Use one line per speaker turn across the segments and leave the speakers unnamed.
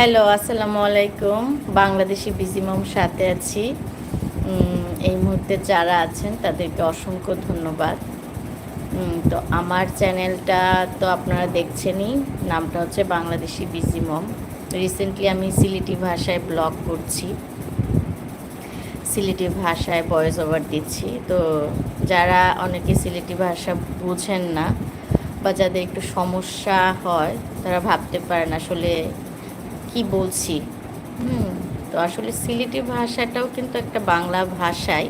Hello আসসালামু আলাইকুম। বাংলাদেশি বিজিমম সাথে আছি। এই মুহূর্তে যারা আছেন, তাদেরকে অসংখ্য ধন্যবাদ। তো আমার চ্যানেলটা তো আপনারা দেখছেনই। নামটা হচ্ছে বাংলাদেশি বিজিমম রিসেন্টলি আমি সিলেটি ভাষায় ব্লগ করছি। সিলেটি ভাষায় ভয়েস ওভার দিচ্ছি। তো যারা অনেকে সিলেটি ভাষা বুঝেন না বা যাদের একটু সমস্যা হয়, তারা ভাবতে পারেন আসলে কি বলছি? হুম। তো আসলে সিলেটি ভাষাটাও কিন্তু একটা বাংলা ভাষাই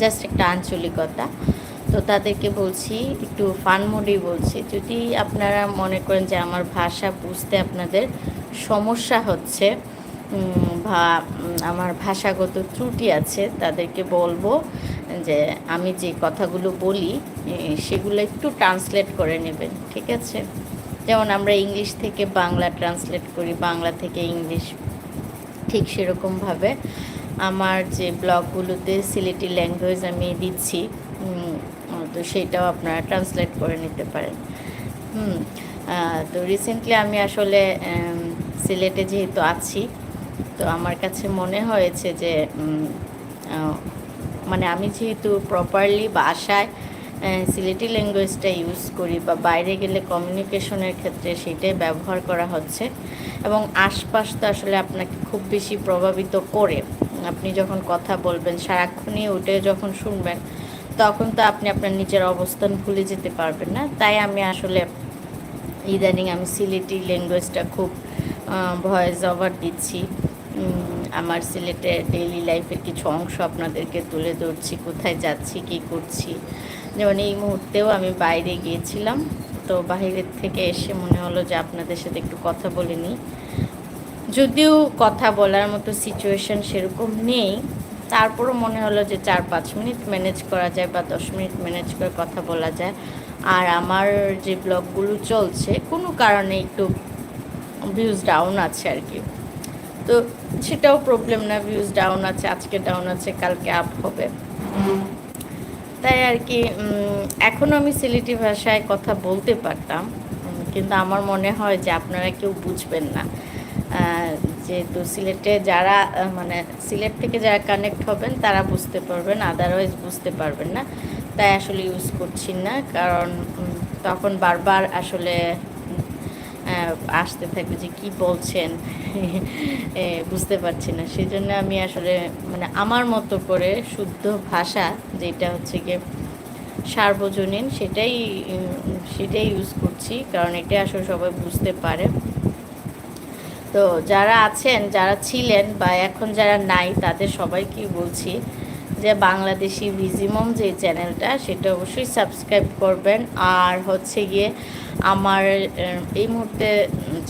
জাস্ট একটা আঞ্চলিকতা। তো তাদেরকে বলছি একটু ফান মোডেই বলছি যদি আপনারা মনে করেন যে আমার ভাষা বুঝতে আপনাদের সমস্যা হচ্ছে বা আমার ভাষাগত ত্রুটি আছে তাদেরকে বলব যে আমি যে কথাগুলো বলি সেগুলো একটু ট্রান্সলেট করে নেবেন ঠিক আছে? যেমন আমরা ইংলিশ থেকে বাংলা ট্রান্সলেট করি, বাংলা থেকে ইংলিশ ঠিক সেরকমভাবে। আমার যে ব্লগগুলোতে সিলেটি ল্যাঙ্গুয়েজ আমি দিচ্ছি তো সেটাও আপনারা ট্রান্সলেট করে নিতে পারেন। হুম তো রিসেন্টলি আমি আসলে সিলেটে যেহেতু আছি, তো আমার কাছে মনে হয়েছে যে মানে আমি যেহেতু প্রপারলি বাসায় সিলেটি ল্যাঙ্গুয়েজটা ইউজ করি বা বাইরে গেলে কমিউনিকেশনের ক্ষেত্রে সেটাই ব্যবহার করা হচ্ছে। এবং আশপাশ তো আসলে আপনাকে খুব বেশি প্রভাবিত করে। আপনি যখন কথা বলবেন, সারাক্ষণই উঠে যখন শুনবেন, তখন তো আপনি আপনার নিজের অবস্থান ভুলে যেতে পারবেন না। তাই আমি আসলে ইদানিং আমি সিলেটি ল্যাঙ্গুয়েজটা খুব ভয়েস ওভার দিচ্ছি। আমার সিলেটের ডেইলি লাইফের কিছু অংশ আপনাদেরকে তুলে ধরছি, কোথায় যাচ্ছি, কী করছি। যেমন এই মুহূর্তেও আমি বাইরে গিয়েছিলাম। তো বাইরের থেকে এসে মনে হলো যে আপনাদের সাথে একটু কথা বলে নিই। যদিও কথা বলার মতো সিচুয়েশন সেরকম নেই। তারপরও মনে হলো যে চার পাঁচ মিনিট ম্যানেজ করা যায় বা দশ মিনিট ম্যানেজ করে কথা বলা যায়। আর আমার যে ব্লগগুলো চলছে, কোনো কারণে একটু ভিউজ ডাউন আছে আর কি। তো সেটাও প্রবলেম না ভিউজ ডাউন আছে, আজকে ডাউন আছে, কালকে আপ হবে। তাই আর কি এখন এখনও আমি সিলেটি ভাষায় কথা বলতে পারতাম কিন্তু আমার মনে হয় যে আপনারা কেউ বুঝবেন না। যেহেতু সিলেটে যারা মানে সিলেট থেকে যারা কানেক্ট হবেন, তারা বুঝতে পারবেন আদারওয়াইজ বুঝতে পারবেন না। তাই আসলে ইউজ করছি না, কারণ তখন বারবার আসলে আসতে থাকবে যে কি বলছেন? বুঝতে পারছি না। সেই জন্য আমি আসলে মানে আমার মতো করে শুদ্ধ ভাষা, যেটা হচ্ছে গিয়ে সার্বজনীন, সেটাই সেটাই ইউজ করছি, কারণ এটা আসলে সবাই বুঝতে পারে। তো যারা আছেন, যারা ছিলেন বা এখন যারা নাই, তাদের সবাইকে বলছি যে বাংলাদেশি ভিজিমম যে চ্যানেলটা, সেটা অবশ্যই সাবস্ক্রাইব করবেন। আর হচ্ছে গিয়ে আমার এই মুহূর্তে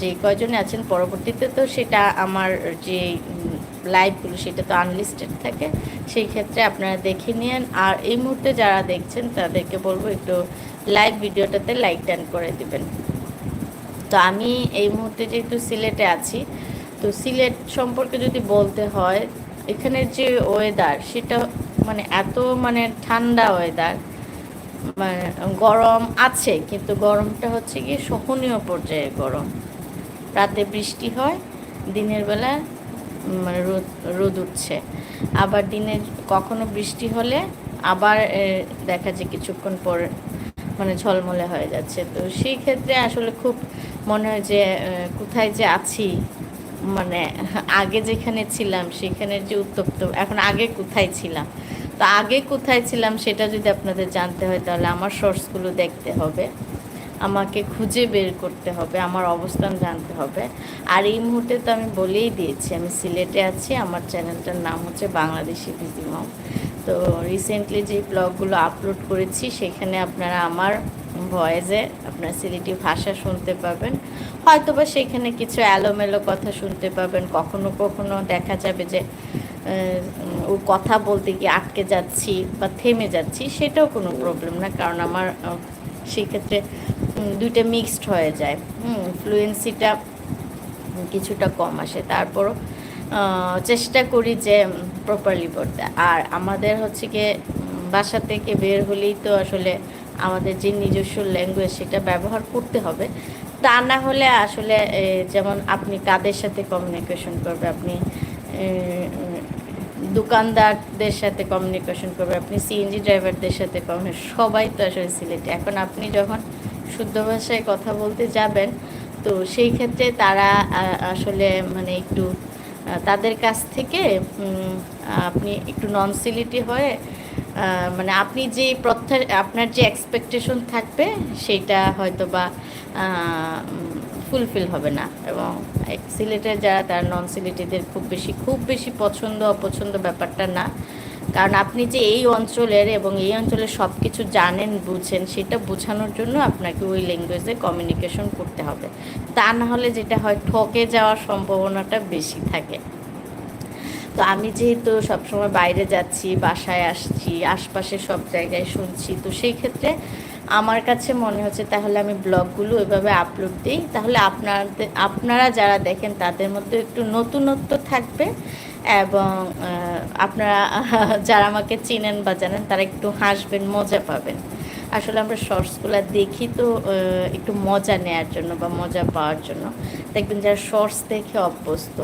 যে কয়জনে আছেন পরবর্তীতে, তো সেটা আমার যে লাইভগুলো সেটা তো আনলিস্টেড থাকে, সেই ক্ষেত্রে আপনারা দেখে নিন আর এই মুহূর্তে যারা দেখছেন, তাদেরকে বলব একটু লাইভ ভিডিওটাতে লাইক টান করে দিবেন। তো আমি এই মুহূর্তে যেহেতু সিলেটে আছি, তো সিলেট সম্পর্কে যদি বলতে হয় এখানের যে ওয়েদার সেটা মানে এত মানে ঠান্ডা ওয়েদার মানে গরম আছে, কিন্তু গরমটা হচ্ছে গিয়ে সহনীয় পর্যায়ে গরম। রাতে বৃষ্টি হয়, দিনের বেলা মানে রোদ রোদ উঠছে। আবার দিনে কখনো বৃষ্টি হলে আবার দেখা যায় কিছুক্ষণ পর মানে ঝলমলে হয়ে যাচ্ছে। তো সেই ক্ষেত্রে আসলে খুব মনে হয় যে কোথায় যে আছি মানে আগে যেখানে ছিলাম, সেখানের যে উত্তপ্ত, এখন আগে কোথায় ছিলাম? তো আগে কোথায় ছিলাম সেটা যদি আপনাদের জানতে হয়, তাহলে আমার সোর্সগুলো দেখতে হবে। আমাকে খুঁজে বের করতে হবে, আমার অবস্থান জানতে হবে। আর এই মুহূর্তে তো আমি বলেই দিয়েছি, আমি সিলেটে আছি, আমার চ্যানেলটার নাম হচ্ছে বাংলাদেশি ভিজিমম। তো রিসেন্টলি যে ব্লগগুলো আপলোড করেছি, সেখানে আপনারা আমার ভয়েসে আপনার সিলেটি ভাষা শুনতে পাবেন। হয়তো বা সেখানে কিছু এলোমেলো কথা শুনতে পাবেন। কখনো কখনো দেখা যাবে যে ও কথা বলতে গিয়ে আটকে যাচ্ছি বা থেমে যাচ্ছি, সেটাও কোনো প্রবলেম না। কারণ আমার সেক্ষেত্রে দুইটা মিক্সড হয়ে যায়। হুম ফ্লুয়েন্সিটা কিছুটা কম আসে। তারপরও চেষ্টা করি যে প্রপারলি পড়তে আর আমাদের হচ্ছে গিয়ে বাসা থেকে বের হলেই তো আসলে আমাদের যে নিজস্ব ল্যাঙ্গুয়েজ সেটা ব্যবহার করতে হবে। তা না হলে আসলে যেমন আপনি কাদের সাথে কমিউনিকেশন করবে, আপনি দোকানদারদের সাথে কমিউনিকেশন করবে, আপনি সিএনজি ড্রাইভারদের সাথে কমিউনিকেশন সবাই তো আসলে সিলেটে এখন আপনি যখন শুদ্ধ ভাষায় কথা বলতে যাবেন, তো সেই ক্ষেত্রে তারা আসলে মানে একটু তাদের কাছ থেকে আপনি একটু নন সিলিটি হয়ে মানে আপনি যে প্রত্যা আপনার যে এক্সপেকটেশন থাকবে সেইটা হয়তো বা ফুলফিল হবে না। এবং সিলেটের যারা, তারা নন সিলেটিদের খুব বেশি খুব বেশি পছন্দ, অপছন্দ ব্যাপারটা না। কারণ আপনি যে এই অঞ্চলের এবং এই অঞ্চলের সব কিছু জানেন, বুঝেন, সেটা বোঝানোর জন্য আপনাকে ওই ল্যাঙ্গুয়েজে কমিউনিকেশন করতে হবে। তা না হলে যেটা হয়, ঠকে যাওয়ার সম্ভাবনাটা বেশি থাকে। তো আমি যেহেতু সবসময় বাইরে যাচ্ছি, বাসায় আসছি আশপাশে সব জায়গায় শুনছি, তো সেই ক্ষেত্রে আমার কাছে মনে হচ্ছে তাহলে আমি ব্লগগুলো ওইভাবে আপলোড দিই। তাহলে আপনাদের আপনারা যারা দেখেন তাদের মধ্যে একটু নতুনত্ব থাকবে এবং আপনারা যারা আমাকে চিনেন বা জানেন তারা একটু হাসবেন, মজা পাবেন। আসলে আমরা শর্টসগুলো দেখি তো একটু মজা নেয়ার জন্য বা মজা পাওয়ার জন্য। দেখবেন যারা শর্টস দেখে অভ্যস্ত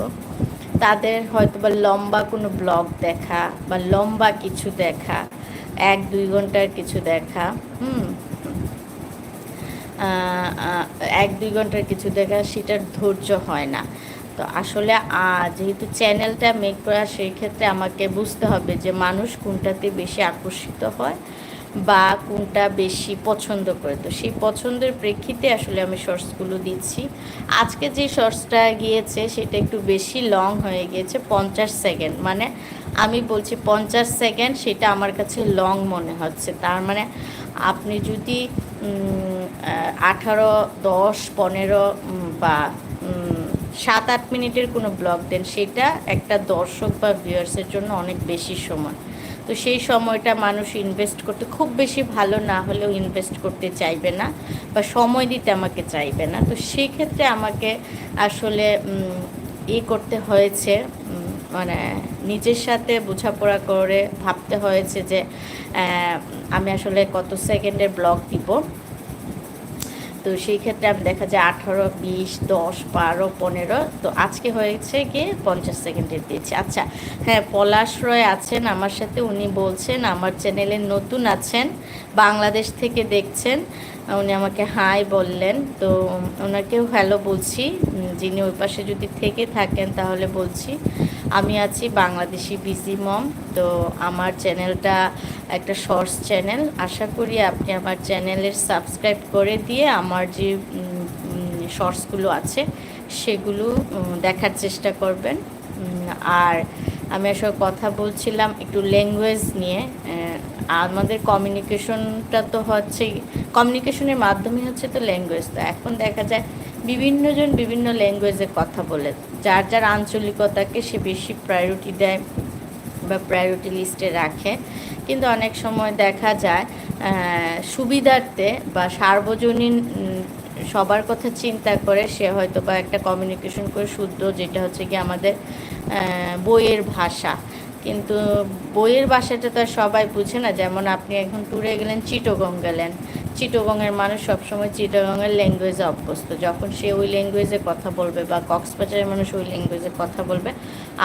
তাদের হয়তো বা লম্বা কোনো ব্লগ দেখা বা লম্বা কিছু দেখা, এক, দুই ঘণ্টার কিছু দেখা, হুম। এক, দুই ঘণ্টার কিছু দেখা সেটার ধৈর্য হয় না। তো আসলে যেহেতু চ্যানেলটা মেক করা, সেই ক্ষেত্রে আমাকে বুঝতে হবে যে মানুষ কোনটাতে বেশি আকর্ষিত হয়। বা কোনটা বেশি পছন্দ করে। তো সেই পছন্দের প্রেক্ষিতে আসলে আমি শর্টসগুলো দিচ্ছি। আজকে যে শর্টসটা গিয়েছে সেটা একটু বেশি লং হয়ে গিয়েছে, পঞ্চাশ সেকেন্ড মানে আমি বলছি পঞ্চাশ সেকেন্ড সেটা আমার কাছে লং মনে হচ্ছে। তার মানে আপনি যদি আঠারো, দশ, পনেরো বা সাত, আট মিনিটের কোনো ব্লগ দেন, সেটা একটা দর্শক বা ভিউয়ার্সের জন্য অনেক বেশি সময়। তো সেই সময়টা মানুষ ইনভেস্ট করতে খুব বেশি ভালো না হলেও ইনভেস্ট করতে চাইবে না বা সময় দিতে আমাকে চাইবে না। তো সেই ক্ষেত্রে আমাকে আসলে ই করতে হয়েছে মানে নিজের সাথে বোঝাপড়া করে ভাবতে হয়েছে যে আমি আসলে কত সেকেন্ডের ব্লগ দিব। তো সেই ক্ষেত্রে আমি দেখা যায় আঠারো, বিশ, দশ, বারো, পনেরো, তো আজকে হয়েছে গিয়ে পঞ্চাশ সেকেন্ডের দিয়েছি। আচ্ছা হ্যাঁ পলাশ রয় আছেন আমার সাথে, উনি বলছেন আমার চ্যানেলে নতুন আছেন, বাংলাদেশ থেকে দেখছেন, উনি আমাকে হাই বললেন, তো ওনাকেও হ্যালো বলছি যিনি ওই পাশে যদি থেকে থাকেন তাহলে বলছি। আমি আছি বাংলাদেশি বিজি মম। তো আমার চ্যানেলটা একটা শর্টস চ্যানেল। আশা করি আপনি আমার চ্যানেলের সাবস্ক্রাইব করে দিয়ে আমার যে শর্টসগুলো আছে, সেগুলো দেখার চেষ্টা করবেন। আর আমি আসলে কথা বলছিলাম একটু ল্যাঙ্গুয়েজ নিয়ে আমাদের কমিউনিকেশনটা তো হচ্ছে কমিউনিকেশনের মাধ্যমে হচ্ছে তো ল্যাঙ্গুয়েজ তো এখন দেখা যায় বিভিন্নজন বিভিন্ন ল্যাঙ্গুয়েজে কথা বলে, যার যার আঞ্চলিকতাকে সে বেশি প্রায়োরিটি দেয় বা প্রায়োরিটি লিস্টে রাখে। কিন্তু অনেক সময় দেখা যায় সুবিধার্থে বা সার্বজনীন সবার কথা চিন্তা করে সে হয়তো বা একটা কমিউনিকেশন করে শুদ্ধ, যেটা হচ্ছে কি আমাদের বইয়ের ভাষা। কিন্তু বইয়ের ভাষাটা তো সবাই বুঝে না। যেমন আপনি এখন ট্যুরে গেলেন চিটোগং গেলেন। চিটোগংয়ের মানুষ সবসময় চিটোগংয়ের ল্যাঙ্গুয়েজে অভ্যস্ত। যখন সে ওই ল্যাঙ্গুয়েজে কথা বলবে বা কক্সবাজারের মানুষ ওই ল্যাঙ্গুয়েজে কথা বলবে,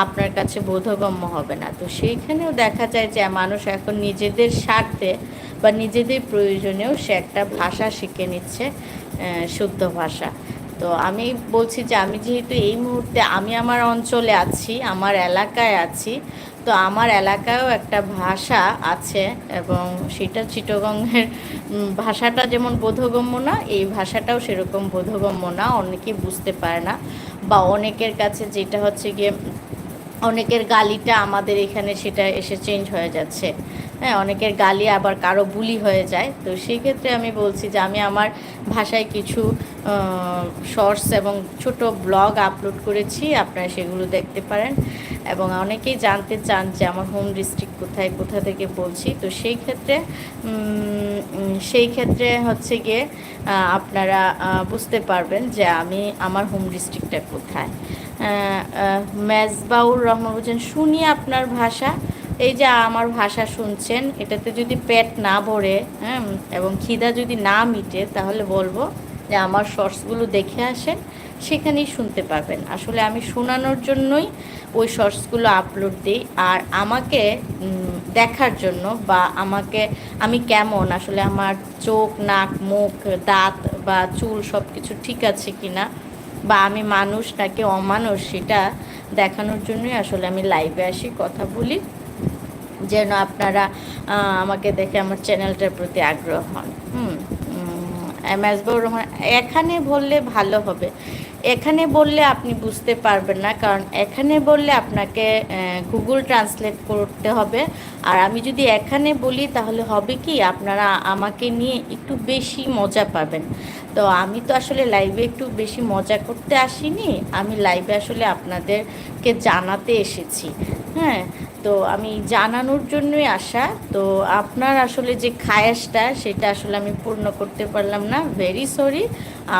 আপনার কাছে বোধগম্য হবে না। তো সেইখানেও দেখা যায় যে মানুষ এখন নিজেদের স্বার্থে বা নিজেদের প্রয়োজনেও সে একটা ভাষা শিখে নিচ্ছে শুদ্ধ ভাষা। তো আমি বলছি যে আমি যেহেতু এই মুহূর্তে আমি আমার অঞ্চলে আছি, আমার এলাকায় আছি, তো আমার এলাকায়ও একটা ভাষা আছে এবং সেটা চিটগঙ্গের ভাষাটা যেমন বোধগম্য না, এই ভাষাটাও সেরকম বোধগম্য না, অনেকেই বুঝতে পারে না। বা অনেকের কাছে যেটা হচ্ছে গিয়ে, অনেকের গালিটা আমাদের এখানে সেটা এসে চেঞ্জ হয়ে যাচ্ছে। হ্যাঁ অনেকের গালি আবার কারও বুলি হয়ে যায়। তো সেই ক্ষেত্রে আমি বলছি যে আমি আমার ভাষায় কিছু শর্টস এবং ছোট ব্লগ আপলোড করেছি, আপনারা সেগুলো দেখতে পারেন। এবং অনেকেই জানতে চান যে আমার হোম ডিস্ট্রিক্ট কোথায়, কোথা থেকে বলছি। তো সেই ক্ষেত্রে সেই ক্ষেত্রে হচ্ছে গিয়ে আপনারা বুঝতে পারবেন যে আমি আমার হোম ডিস্ট্রিক্টটা কোথায়। মেজবাউর রহমান বলছেন, শুনি আপনার ভাষা। এই যে আমার ভাষা শুনছেন, এটাতে যদি পেট না ভরে হ্যাঁ এবং খিদা যদি না মিটে, তাহলে বলব যে আমার শর্টসগুলো দেখে আসেন, সেখানেই শুনতে পাবেন। আসলে আমি শোনানোর জন্যই ওই শর্টসগুলো আপলোড দিই। আর আমাকে দেখার জন্য বা আমাকে, আমি কেমন, আসলে আমার চোখ, নাক, মুখ, দাঁত বা চুল সব কিছু ঠিক আছে কি না বা আমি মানুষ নাকি অমানুষ, সেটা দেখানোর জন্যই আসলে আমি লাইভে আসি, কথা বলি। যেন আপনারা আমাকে দেখে আমার চ্যানেলটার প্রতি আগ্রহ হন। হুম এস রহমান, এখানে বললে ভালো হবে। এখানে বললে আপনি বুঝতে পারবেন না, কারণ এখানে বললে আপনাকে গুগল ট্রান্সলেট করতে হবে। আর আমি যদি এখানে বলি, তাহলে হবে কি, আপনারা আমাকে নিয়ে একটু বেশি মজা পাবেন। তো আমি তো আসলে লাইভে একটু বেশি মজা করতে আসিনি। আমি লাইভে আসলে আপনাদেরকে জানাতে এসেছি। হ্যাঁ তো আমি জানানোর জন্যই আসা। তো আপনার আসলে যে খায়াসটা, সেটা আসলে আমি পূর্ণ করতে পারলাম না। ভেরি সরি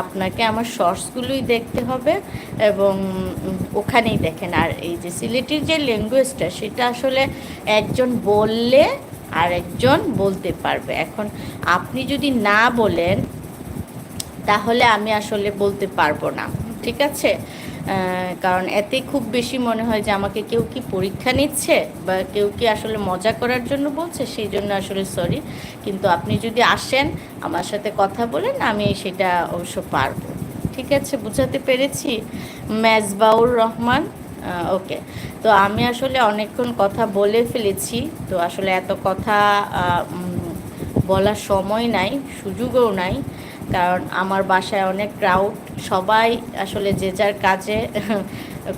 আপনাকে আমার শর্টসগুলোই দেখতে হবে এবং ওখানেই দেখেন, আর এই যে সিলেটির যে ল্যাঙ্গুয়েজটা সেটা আসলে একজন বললে আর একজন বলতে পারবে। এখন আপনি যদি না বলেন তাহলে আমি আসলে বলতে পারব না, ঠিক আছে? কারণ এতে খুব বেশি মনে হয় যে আমাকে কেউ কি পরীক্ষা নিচ্ছে বা কেউ কি আসলে মজা করার জন্য বলছে, সেই জন্য আসলে সরি কিন্তু আপনি যদি আসেন, আমার সাথে কথা বলেন, আমি সেটা অবশ্য পারব, ঠিক আছে? বুঝাতে পেরেছি? মেজবাউর রহমান? ওকে। তো আমি আসলে অনেকক্ষণ কথা বলে ফেলেছি, তো আসলে এত কথা বলার সময় নাই, সুযোগও নাই। কারণ আমার বাসায় অনেক ক্রাউড সবাই আসলে যে যার কাজে,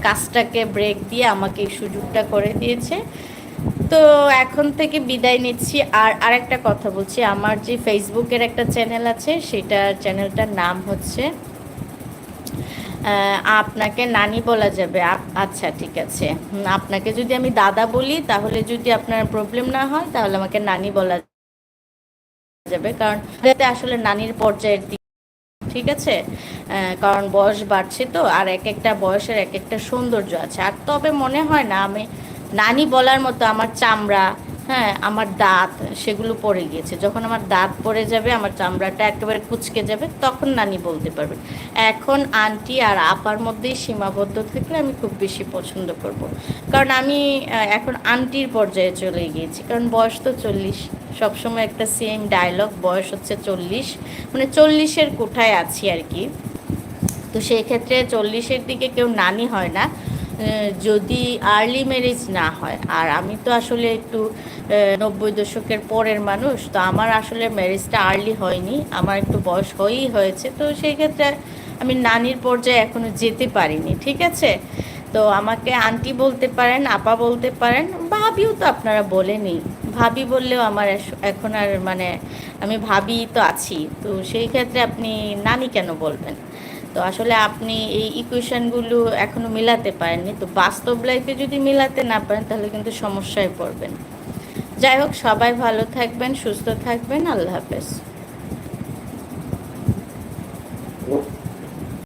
কাজটাকে ব্রেক দিয়ে আমাকে এই সুযোগটা করে দিয়েছে। তো এখন থেকে বিদায় নিচ্ছি। আর আরেকটা কথা বলছি, আমার যে ফেসবুকের একটা চ্যানেল আছে সেটা চ্যানেলটার নাম হচ্ছে আপনাকে নানি বলা যাবে। আচ্ছা ঠিক আছে। আপনাকে যদি আমি দাদা বলি, তাহলে যদি আপনার প্রবলেম না হয়, তাহলে আমাকে নানি বলা যাবে, কারণ যাতে আসলে নানির পর্যায়ের দিকে, ঠিক আছে? কারণ বয়স বাড়ছে তো, আর এক একটা বয়সের এক একটা সৌন্দর্য আছে। আর তবে মনে হয় না, আমি নানি বলার মতো আমার চামড়া হ্যাঁ আমার দাঁত, সেগুলো পড়ে গিয়েছে। যখন আমার দাঁত পড়ে যাবে, আমার চামড়াটা একেবারে কুচকে যাবে, তখন নানি বলতে পারবেন এখন আন্টি আর আপার মধ্যেই সীমাবদ্ধ থাকলে আমি খুব বেশি পছন্দ করব। কারণ আমি এখন আন্টির পর্যায়ে চলে গিয়েছি, কারণ বয়স তো চল্লিশ। সবসময় একটা সেম ডায়লগ বয়স হচ্ছে চল্লিশ। মানে চল্লিশের কোঠায় আছি আর কি। তো সেই ক্ষেত্রে চল্লিশের দিকে কেউ নানি হয় না। যদি আর্লি ম্যারেজ না হয়। আর আমি তো আসলে একটু নব্বই দশকের পরের মানুষ, তো আমার আসলে ম্যারেজটা আর্লি হয়নি। আমার একটু বয়স হয়েই হয়েছে। তো সেই ক্ষেত্রে আমি নানির পর্যায়ে এখনও যেতে পারিনি, ঠিক আছে? তো আমাকে আন্টি বলতে পারেন, আপা বলতে পারেন, ভাবিও তো আপনারা বলেনি ভাবি বললেও আমার এখন আর মানে আমি ভাবি তো আছি। তো সেই ক্ষেত্রে আপনি নানি কেন বলবেন? তো আসলে আপনি এই ইকুয়েশনগুলো এখনও মিলাতে পারেননি। তো বাস্তব লাইফে যদি মিলাতে না পারেন, তাহলে কিন্তু সমস্যায় পড়বেন। যাই হোক, সবাই ভালো থাকবেন, সুস্থ থাকবেন। আল্লাহ হাফেজ।